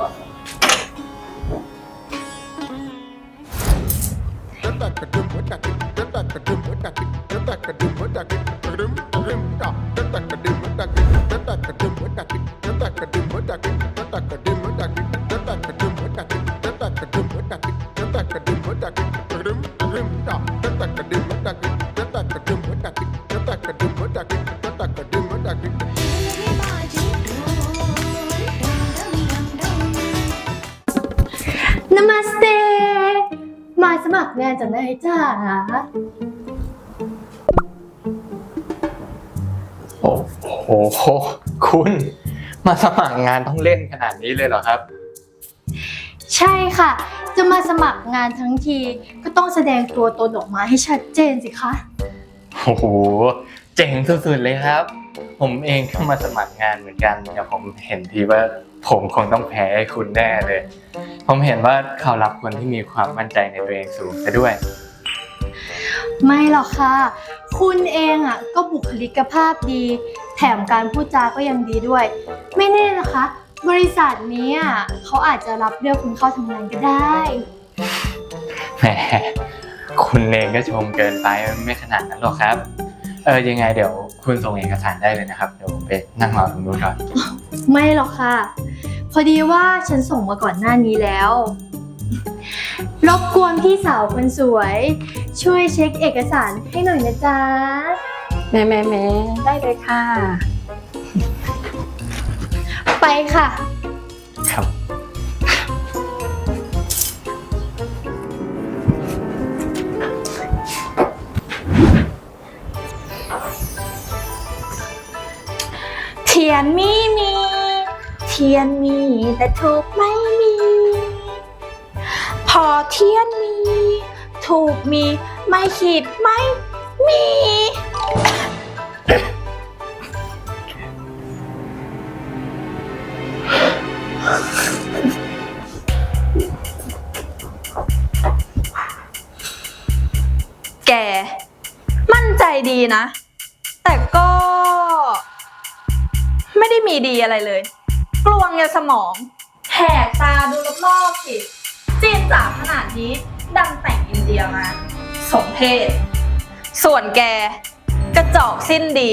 Duck a duck a duck a duck a duck a duck a duck a duck a duck a duck นามาสเต มาสมัครงานจากไหนจ้าโอ้โห คุณ มาสมัครงานต้องเล่นขนาดนี้เลยเหรอครับ ใช่ค่ะ จะมาสมัครงานทั้งทีก็ต้องแสดงตัวตนออกมาให้ชัดเจนสิคะ โอ้โห เจ๋งสุดๆเลยครับ ผมเองก็มาสมัครงานเหมือนกันแต่ผมเห็นทีว่า ผมคงต้องแพ้ให้คุณแน่เลย ผมเห็นว่าเขารับคนที่มีความมั่นใจในตัวเองสูงซะด้วย ไม่หรอกค่ะ คุณเองอะก็บุคลิกภาพดี แถมการพูดจาก็ยังดีด้วย ไม่แน่นะคะ บริษัทนี้อะเขาอาจจะรับเลือกคุณเข้าทำงานก็ได้แหมคุณเองก็ชมเกินไปไม่ขนาดนั้นหรอกครับ เออยังไงเดี๋ยวคุณส่งเอกสารได้เลยนะครับ เดี๋ยวผมไปนั่งรอตรงนู้นก่อน ไม่หรอกค่ะ พอดีว่าฉันส่งมาก่อนหน้านี้แล้ว รบกวนพี่สาวคนสวย ช่วยเช็คเอกสารให้หน่อยนะจ๊ะ แม่แม่แม่ได้เลยค่ะ ไปค่ะ ครับเทียนมีมีเทียนมีแต่ถูกไม่มี พอเทียนมี ถูกมีไม่ขีดไม่มี แก มั่นใจดีนะ แต่ก็ ไม่ได้มีดีอะไรเลย กลวงยาสมองแหกตาดูรอบๆสิจีนจ๋าขนาดนี้ดังแต่งอินเดียมาสมเพศ ส่วนแก กระจอกสิ้นดี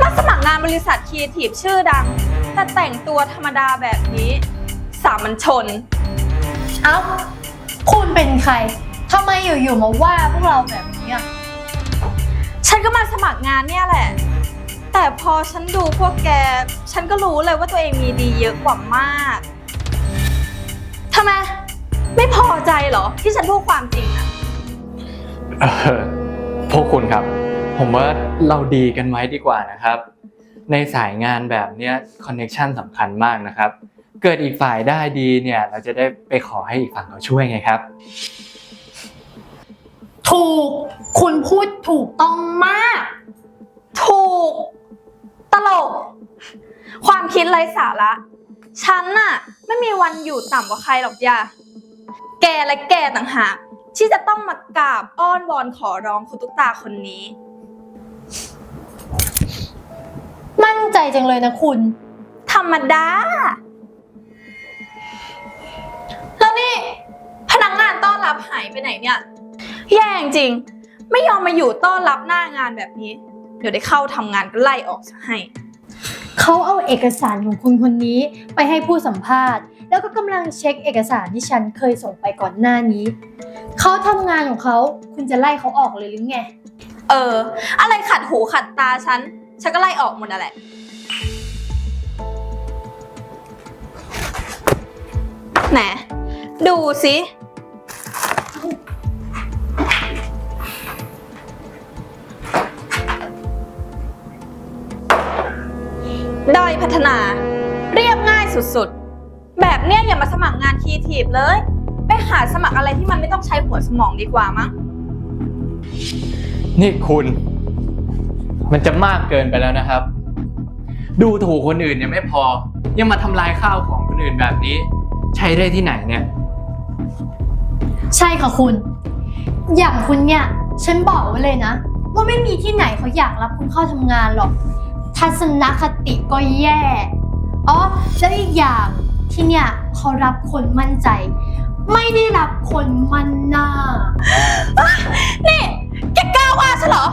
มาสมัครงานบริษัทครีเอทีฟชื่อดัง แต่แต่งตัวธรรมดาแบบนี้ สามัญชน เอ้า คุณเป็นใครทำไมอยู่ๆมาว่าพวกเราแบบนี้อะ ฉันก็มาสมัครงานเนี่ยแหละ แต่พอฉันดูพวกแก ฉันก็รู้เลยว่าตัวเองมีดีเยอะกว่ามากทำไม ไม่พอใจเหรอ ที่ฉันพูดความจริงอะเออพวกคุณครับ ผมว่าเราดีกันไว้ดีกว่านะครับ ในสายงานแบบเนี้ยคอนเน็ชันสำคัญมากนะครับ เกิดอีกฝ่ายได้ดีเนี่ย เราจะได้ไปขอให้อีกฝั่งเขาช่วยไงครับ ถูก คุณพูดถูกต้องมาก ถูก ตลก ความคิดไร้สาระฉันน่ะ ไม่มีวันอยู่ต่ำกว่าใครหรอกย่าแกและแกต่างหากที่จะต้องมากราบอ้อนวอนขอร้องคุณตุ๊กตาคนนี้ มั่นใจจังเลยนะคุณ ธรรมดา แล้วนี่ พนักงานต้อนรับหายไปไหนเนี่ย แย่จริง ไม่ยอมมาอยู่ต้อนรับหน้างานแบบนี้เดี๋ยวได้เข้าทำงานก็ไล่ออกซะให้ เขาเอาเอกสารของคุณคนนี้ไปให้ผู้สัมภาษณ์ แล้วก็กำลังเช็คเอกสารที่ฉันเคยส่งไปก่อนหน้านี้ เขาทำงานของเขาคุณจะไล่เขาออกเลยหรือไง เออ อะไรขัดหูขัดตาฉัน ฉันก็ไล่ออกหมดนั่นแหละไหนดูสิ ด้อยพัฒนา เรียบง่ายสุดๆ แบบเนี้ยอย่ามาสมัครงานครีเอทีฟเลย ไปหาสมัครอะไรที่มันไม่ต้องใช้หัวสมองดีกว่ามั้ง นี่คุณ มันจะมากเกินไปแล้วนะครับ ดูถูกคนอื่นยังไม่พอ ยังมาทำลายข้าวของคนอื่นแบบนี้ ใช้ได้ที่ไหนเนี่ย ใช่ค่ะคุณ อย่างคุณเนี่ย ฉันบอกไว้เลยนะ ว่าไม่มีที่ไหนเขาอยากรับคุณเข้าทำงานหรอก ทัศนคติก็แย่ อ๋อ แล้วอีกอย่างที่เนี่ยเขารับคนมั่นใจ ไม่ได้รับคนมั่นหน้า นี่แกกล้าว่าฉันเหรอ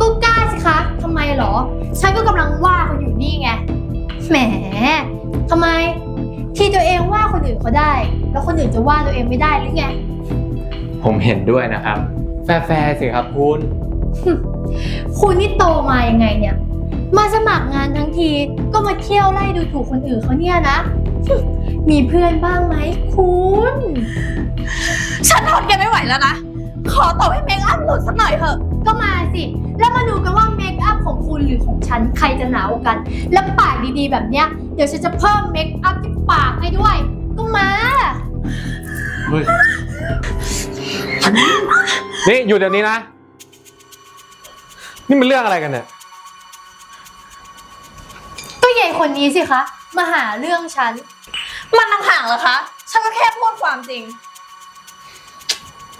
ก็กล้าสิคะทำไมเหรอ ฉันก็กำลังว่าคนอยู่นี่ไง แหมทำไม ที่ตัวเองว่าคนอื่นเขาได้ แล้วคนอื่นจะว่าตัวเองไม่ได้หรือไง ผมเห็นด้วยนะครับ แฟร์ๆสิครับคุณ คุณนี่โตมายังไงเนี่ย มาสมัครงานทั้งทีก็มาเที่ยวไล่ดูถูกคนอื่นเขาเนี่ยนะ มีเพื่อนบ้างไหมคุณฉันทนแกไม่ไหวแล้วนะ ขอตบให้เมคอัพหลุดสักหน่อยเถอะ ก็มาสิ แล้วมาดูกันว่าเมคอัพของคุณหรือของฉันใครจะหนาวกว่ากัน แล้วปากดีๆแบบเนี้ย เดี๋ยวฉันจะเพิ่มเมคอัพที่ปากให้ด้วย ก็มา เฮ้ย นี่อยู่เดี๋ยวนี้นะ นี่มันเรื่องอะไรกันเนี่ย ก็ใหญ่คนนี้สิคะ มาหาเรื่องฉัน มันต่างหากเหรอคะ ฉันก็แค่พูดความจริง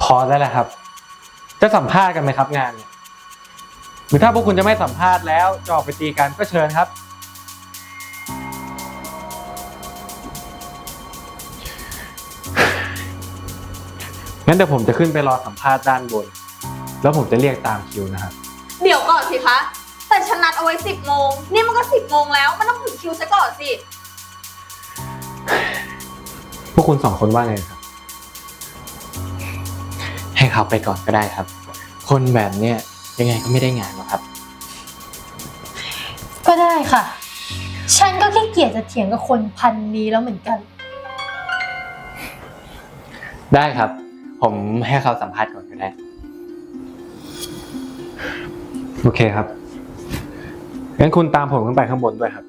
พอได้แล้วครับ จะสัมภาษณ์กันไหมครับงานเนี่ยหรือถ้าพวกคุณจะไม่สัมภาษณ์แล้วจะออกไปตีกันก็เชิญครับ งั้นเดี๋ยวผมจะขึ้นไปรอสัมภาษณ์ด้านบน แล้วผมจะเรียกตามคิวนะครับ เดี๋ยวก่อนสิคะ แต่ฉันนัดเอาไว้สิบโมง นี่มันก็สิบโมงแล้ว มันต้องถึงคิวซะก่อนสิ พวกคุณสองคนว่าไงครับ ให้เขาไปก่อนก็ได้ครับ คนแบบเนี้ยยังไงก็ไม่ได้งานหรอกครับ ก็ได้ค่ะ ฉันก็ขี้เกียจจะเถียงกับคนพันนี้แล้วเหมือนกัน ได้ครับ ผมให้เขาสัมภาษณ์ก่อนก็ได้ โอเคครับ งั้นคุณตามผมขึ้นไปข้างบนด้วยครับ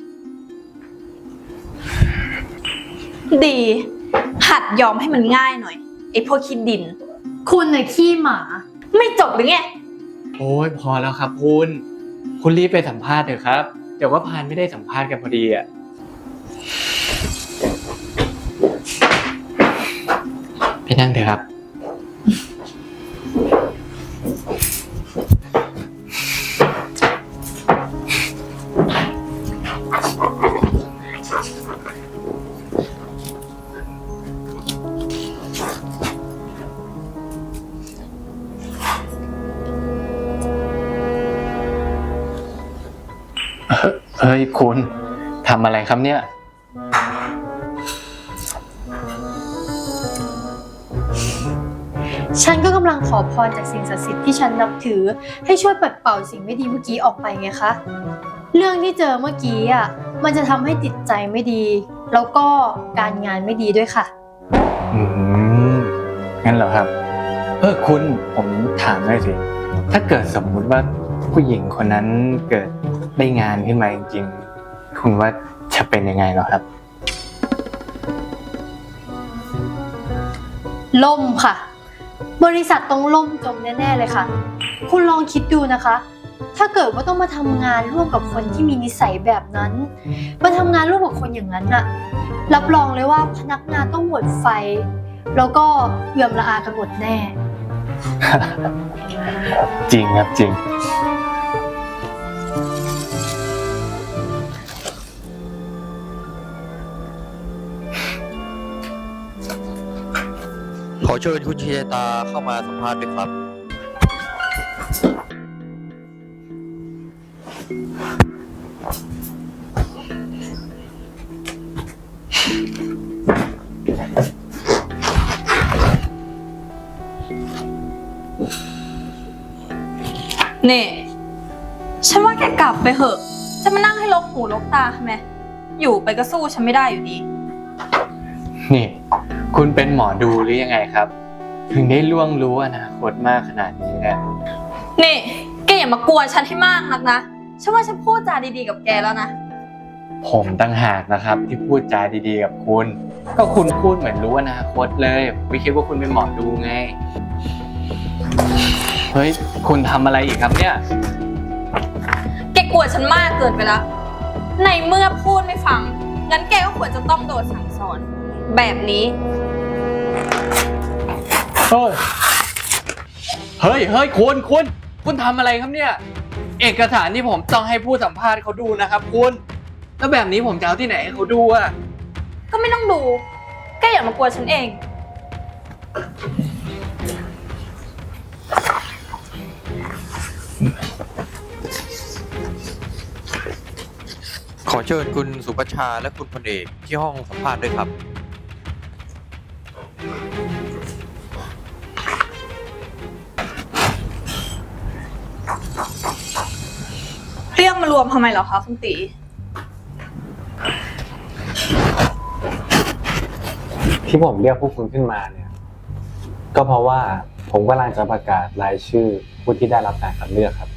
ดี หัดยอมให้มันง่ายหน่อย ไอ้พวกคิดดิน คุณน่ะขี้หมา ไม่จบหรือไง โอ้ยพอแล้วครับคุณ คุณรีบไปสัมภาษณ์เถอะครับ เดี๋ยวว่าพานไม่ได้สัมภาษณ์กันพอดีอะ ไปนั่งเถอะครับ เฮ้ยคุณทำอะไรครับเนี่ย ฉันก็กำลังขอพรจากสิ่งศักดิ์สิทธิ์ที่ฉันนับถือ ให้ช่วยปัดเป่าสิ่งไม่ดีเมื่อกี้ออกไปไงคะ เรื่องที่เจอเมื่อกี้อะ มันจะทำให้จิตใจไม่ดี แล้วก็การงานไม่ดีด้วยค่ะ อืมงั้นเหรอครับ เออคุณผมถามหน่อยสิ ถ้าเกิดสมมุติว่าผู้หญิงคนนั้นเกิด ได้งานขึ้นมาจริงๆ คุณว่าจะเป็นยังไงเหรอครับ ล่มค่ะ บริษัทต้องล่มจมแน่ๆเลยค่ะ คุณลองคิดดูนะคะ ถ้าเกิดว่าต้องมาทำงานร่วมกับคนที่มีนิสัยแบบนั้น มาทำงานร่วมกับคนอย่างนั้นน่ะ รับรองเลยว่าพนักงานต้องหมดไฟ แล้วก็เยื่อมละอากันหมดแน่ จริงครับจริง ขอเชิญคุณชยตาเข้ามาสัมภาษณ์ด้วยครับ นี่ ฉันว่าแกกลับไปเหอะ จะมานั่งให้ลกหูลกตาทำไมอยู่ไปก็สู้ฉันไม่ได้อยู่ดี นี่ คุณเป็นหมอดูหรือยังไงครับ ถึงได้ล่วงรู้อนาคตมากขนาดนี้เนี่ยนี่แกอย่ามากวนฉันให้มากนักนะฉันว่าฉันพูดจาดีๆกับแกแล้วนะ ผมตั้งหากนะครับ ที่พูดจาดีๆกับคุณ ก็คุณพูดเหมือนรู้อนาคตเลยไม่คิดว่าคุณเป็นหมอดูไง เฮ้ย คุณทำอะไรอีกครับเนี่ย แกกวนฉันมากเกินไปแล้วในเมื่อพูดไม่ฟัง งั้นแกก็ควรจะต้องโดนสั่งสอน แบบนี้ เฮ้ย เฮ้ย เฮ้ย คุณ คุณ คุณทำอะไรครับเนี่ย เอกสารที่ผมต้องให้ผู้สัมภาษณ์เขาดูนะครับคุณ แล้วแบบนี้ผมจะเอาที่ไหนให้เขาดูอะก็ไม่ต้องดู แกอย่ามากวนฉันเอง ขอเชิญคุณสุประชาและคุณพลเอกที่ห้องสัมภาษณ์ด้วยครับ วมทำไมเหรอคะคุณตี ที่ผมเรียกพวกคุณขึ้นมาเนี่ย ก็เพราะว่าผมกำลังจะประกาศรายชื่อผู้ที่ได้รับการคัดเลือกครับ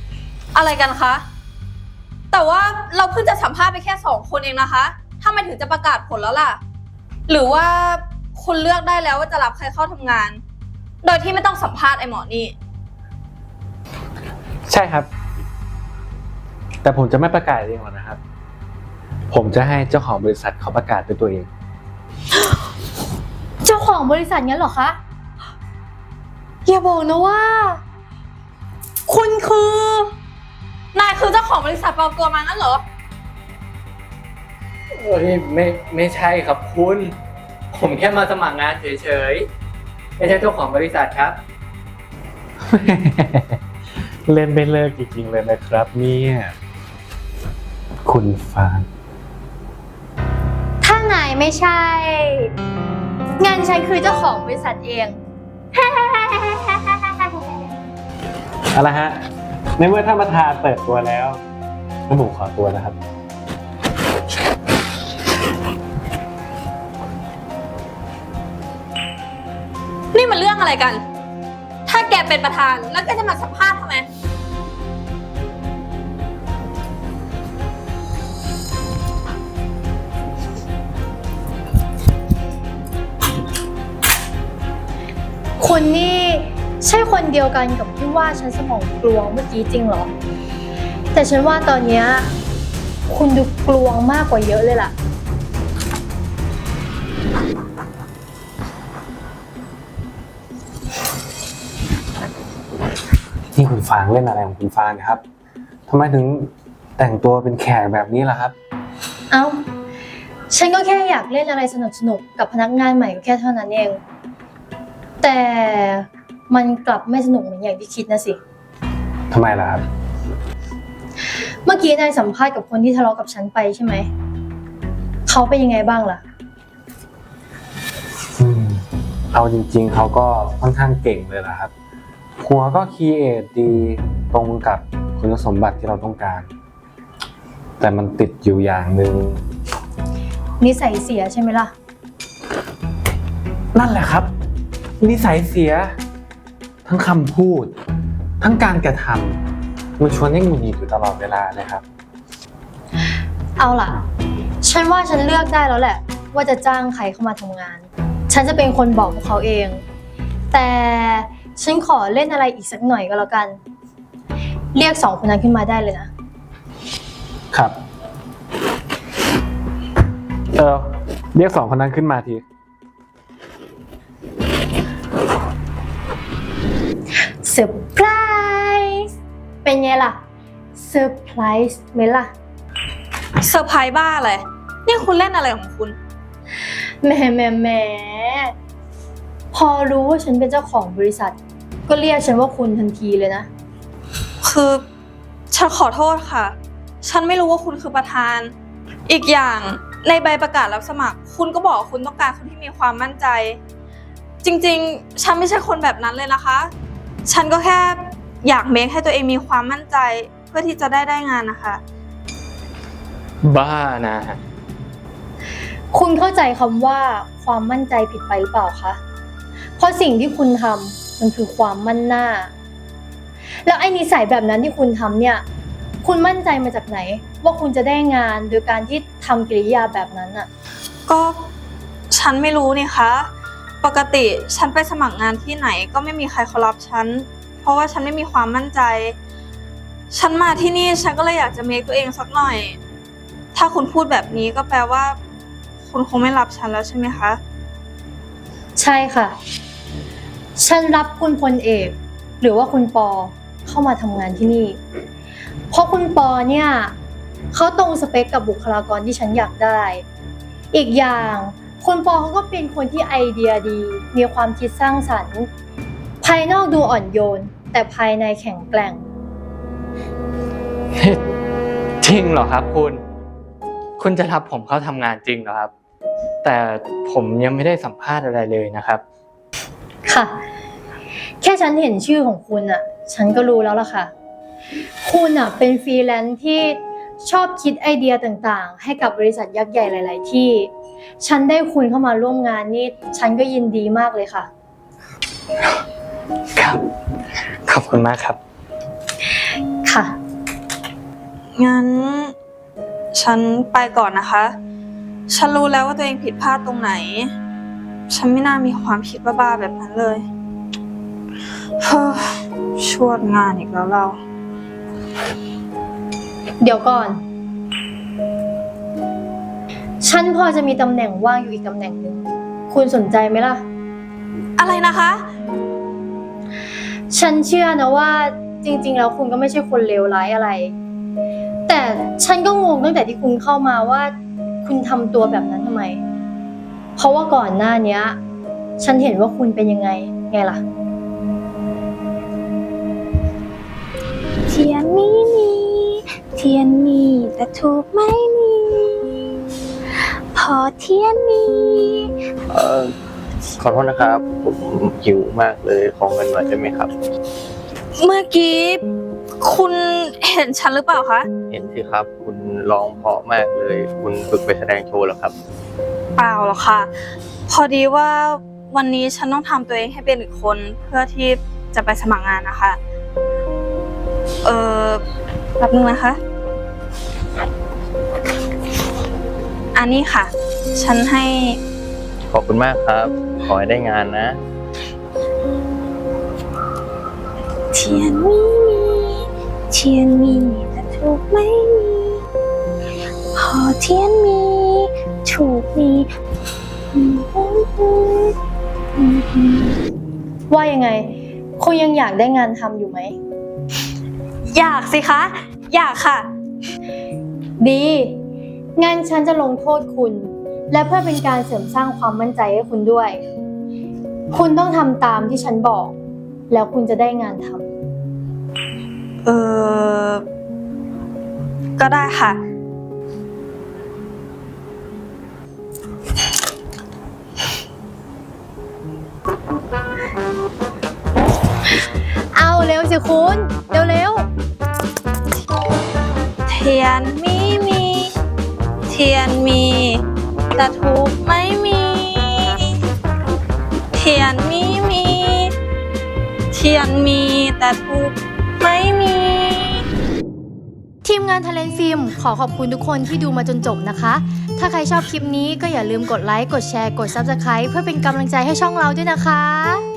อะไรกันคะ แต่ว่าเราเพิ่งจะสัมภาษณ์ไปแค่สองคนเองนะคะทำไมถึงจะประกาศผลแล้วล่ะ หรือว่าคุณเลือกได้แล้วว่าจะรับใครเข้าทำงาน โดยที่ไม่ต้องสัมภาษณ์ไอ้หมอนี่ ใช่ครับ แต่ผมจะไม่ประกาศเองหรอกนะครับ ผมจะให้เจ้าของบริษัทเขาประกาศด้วยตัวเอง เจ้าของบริษัทงั้นเหรอคะอย่าบอกนะว่า คุณคือ นายคือเจ้าของบริษัทปลอมตัวมางั้นเหรอ เอ้ยไม่ไม่ใช่ครับคุณ ผมแค่มาสมัครงานเฉยๆ ไม่ใช่เจ้าของบริษัทครับ เล่นไม่เลิกจริงๆเลยนะครับเนี่ย คุณฟาง ถ้านายไม่ใช่ งานฉันคือเจ้าของบริษัทเอง เอาละฮะ ในเมื่อท่านประธานเปิดตัวแล้วงั้นผมขอตัวนะครับ นี่มันเรื่องอะไรกัน ถ้าแกเป็นประธานแล้วแกจะมาสัมภาษณ์ทำไม คุณนี่ใช่คนเดียวกันกับที่ว่าฉันสมองกลวงเมื่อกี้จริงเหรอ แต่ฉันว่าตอนเนี้ยคุณดูกลวงมากกว่าเยอะเลยล่ะ นี่คุณฟางเล่นอะไรของคุณฟางเนะครับทำไมถึงแต่งตัวเป็นแขกแบบนี้ล่ะครับ เอ้า ฉันก็แค่อยากเล่นอะไรสนุกๆกับพนักงานใหม่ก็แค่เท่านั้นเอง แต่มันกลับไม่สนุกเหมือนอย่างที่คิดนะสิ ทำไมล่ะครับ เมื่อกี้นายสัมภาษณ์กับคนที่ทะเลาะกับฉันไปใช่ไหม เขาเป็นยังไงบ้างล่ะ อืมเอาจริงๆ เขาก็ค่อนข้างเก่งเลยนะครับ หัวก็คีเอทดีตรงกับคุณสมบัติที่เราต้องการ แต่มันติดอยู่อย่างหนึ่งนิสัยเสียใช่ไหมล่ะ นั่นแหละครับ นิสัยเสีย ทั้งคำพูด ทั้งการกระทำมันชวนให้หงุดหงิดอยู่ตลอดเวลาเลยครับ เอาล่ะ ฉันว่าฉันเลือกได้แล้วแหละ ว่าจะจ้างใครเข้ามาทำงาน ฉันจะเป็นคนบอกพวกเขาเอง แต่ฉันขอเล่นอะไรอีกสักหน่อยก็แล้วกัน เรียกสองคนนั้นขึ้นมาได้เลยนะ ครับ เออเรียกสองคนนั้นขึ้นมาที เซอร์ไพรส์เป็นไงล่ะเซอร์ไพรส์ไหมล่ะเซอร์ไพรส์บ้าอะไรนี่คุณเล่นอะไรของคุณ แหมแหมแหมพอรู้ว่าฉันเป็นเจ้าของบริษัท ก็เรียกฉันว่าคุณทันทีเลยนะ คือฉันขอโทษค่ะ ฉันไม่รู้ว่าคุณคือประธาน อีกอย่างในใบประกาศรับสมัคร คุณก็บอกว่าคุณต้องการคนที่มีความมั่นใจ จริงๆ ฉันไม่ใช่คนแบบนั้นเลยนะคะ ฉันก็แค่อยากเมคให้ตัวเองมีความมั่นใจเพื่อที่จะได้ได้งานนะคะ บ้านะ คุณเข้าใจคำว่าความมั่นใจผิดไปหรือเปล่าคะ เพราะสิ่งที่คุณทำมันคือความมั่นหน้า แล้วไอ้นิสัยแบบนั้นที่คุณทำเนี่ย คุณมั่นใจมาจากไหน ว่าคุณจะได้งานโดยการที่ทำกิริยาแบบนั้นอะก็ฉันไม่รู้นี่คะ ปกติฉันไปสมัครงานที่ไหนก็ไม่มีใครเขารับฉัน เพราะว่าฉันไม่มีความมั่นใจ ฉันมาที่นี่ฉันก็เลยอยากจะเมคตัวเองสักหน่อย ถ้าคุณพูดแบบนี้ก็แปลว่า คุณคงไม่รับฉันแล้วใช่ไหมคะ ใช่ค่ะ ฉันรับคุณพลเอก หรือว่าคุณปอเข้ามาทำงานที่นี่ เพราะคุณปอเนี่ยเขาตรงสเปคกับบุคลากรที่ฉันอยากได้ อีกอย่าง คุณปอเขาก็เป็นคนที่ไอเดียดี มีความคิดสร้างสรรค์ ภายนอกดูอ่อนโยน แต่ภายในแข็งแกร่ง จริงเหรอครับ คุณ คุณจะรับผมเข้าทำงานจริงเหรอครับ แต่ผมยังไม่ได้สัมภาษณ์อะไรเลยนะครับ ค่ะ แค่ฉันเห็นชื่อของคุณอะฉันก็รู้แล้วล่ะค่ะ คุณอะเป็นฟรีแลนซ์ที่ชอบคิดไอเดียต่างๆ ให้กับบริษัทยักษ์ใหญ่หลาย ๆ ที่ ฉันได้คุณเข้ามาร่วมงานนี่ฉันก็ยินดีมากเลยค่ะ ครับ ขอบคุณมากครับ ค่ะ งั้น ฉันไปก่อนนะคะ ฉันรู้แล้วว่าตัวเองผิดพลาดตรงไหน ฉันไม่น่ามีความคิดบ้าๆแบบนั้นเลยเฮ้อชวดงานอีกแล้วเรา เดี๋ยวก่อน ฉันพอจะมีตำแหน่งว่างอยู่อีกตำแหน่งหนึ่ง คุณสนใจไหมล่ะ อะไรนะคะ ฉันเชื่อนะว่าจริง ๆ แล้วคุณก็ไม่ใช่คนเลวร้ายอะไร แต่ฉันก็งงตั้งแต่ที่คุณเข้ามาว่า คุณทำตัวแบบนั้นทำไม เพราะว่าก่อนหน้าเนี้ยฉันเห็นว่าคุณเป็นยังไง ไงล่ะ เทียนมีมี เทียนมีแต่ถูกไม่มี พอเทียนมีเอ่อขอโทษนะครับ ผมหิวมากเลยขอเงินหน่อยได้ไหมครับ เมื่อกี้คุณเห็นฉันหรือเปล่าคะ เห็นสิครับ คุณร้องเพราะมากเลย คุณฝึกไปแสดงโชว์เหรอครับ เปล่าหรอกค่ะ พอดีว่าวันนี้ฉันต้องทำตัวเองให้เป็นอีกคนเพื่อที่จะไปสมัครงานนะคะ เออแป๊บนึงนะคะ อันนี้ค่ะ ฉันให้ ขอบคุณมากครับ ขอให้ได้งานนะ เทียนมีมีเทียนมีแต่ถูกไม่มีพอเทียนมีถูกมีอืมอืมอืมอืมอืมว่ายังไง คุณยังอยากได้งานทำอยู่ไหม อยากสิคะ อยากค่ะ ดี งั้นฉันจะลงโทษคุณ และเพื่อเป็นการเสริมสร้างความมั่นใจให้คุณด้วย คุณต้องทำตามที่ฉันบอก แล้วคุณจะได้งานทำเออก็ได้ค่ะ เอาเร็วสิคุณ เร็วเทียนมีมี เทียนมี แต่ทูบไม่มี เทียนมีมี เทียนมีแต่ทูบไม่มี ทีมงานทะเลนฟิล์มขอขอบคุณทุกคนที่ดูมาจนจบนะคะ ถ้าใครชอบคลิปนี้ก็อย่าลืมกดไลค์ กดแชร์ กด Subscribe เพื่อเป็นกำลังใจให้ช่องเราด้วยนะคะ